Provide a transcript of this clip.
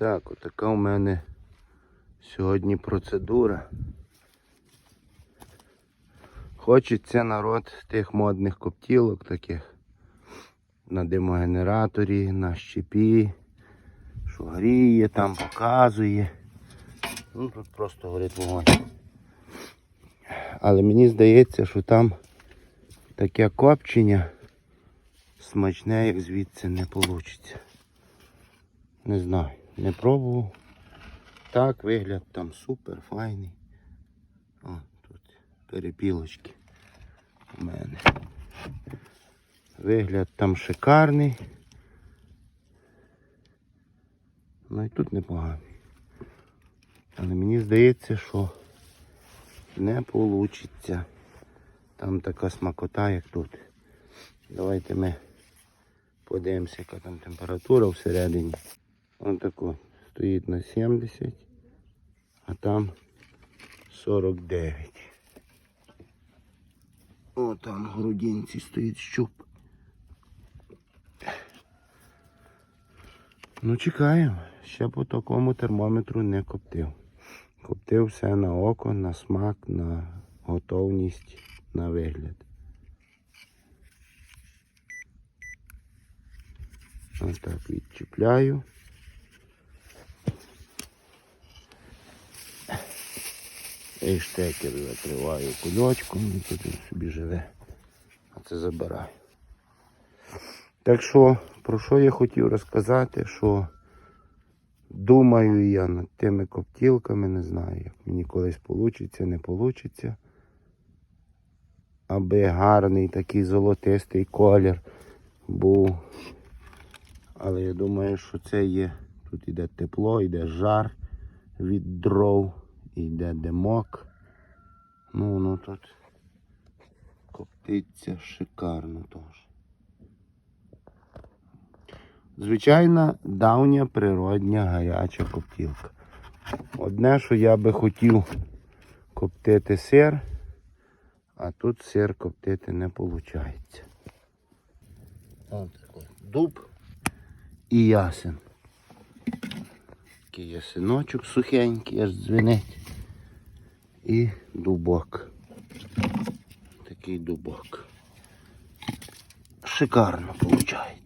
Так, отака у мене сьогодні процедура. Хочеться народ тих модних коптілок таких на димогенераторі, на щепі, що гріє, там показує. Ну тут просто горить вогонь. Але мені здається, що там таке копчення смачне, як звідси не вийде. Не знаю, не пробував. Так, вигляд там супер, файний. О, тут перепілочки у мене. Вигляд там шикарний. Ну і тут непоганий. Але мені здається, що не вийде. Там така смакота, як тут. Давайте ми подивимося, яка там температура всередині. Ось тако стоїть на 70, а там 49. О, там в грудинці стоїть щуп. Ну, чекаємо. Ще по такому термометру не коптив. Коптив все на око, на смак, на готовність, на вигляд. Ось так відчіпляю. І штекер закриваю кульочком і тут він собі живе. А це забираю. Так що, про що я хотів розказати, що думаю я над тими коптілками, не знаю, як мені колись вийде, не вийде. Аби гарний такий золотистий колір був. Але я думаю, що це є. Тут іде тепло, йде жар від дров, йде димок. Ну, воно тут коптиться шикарно теж. Звичайна давня природня гаряча коптілка. Одне, що я би хотів коптити сир, а тут сир коптити не виходить. Дуб і ясен. Такий ясиночок сухенький, аж дзвінить. І дубок. Такий дубок. Шикарно виходить.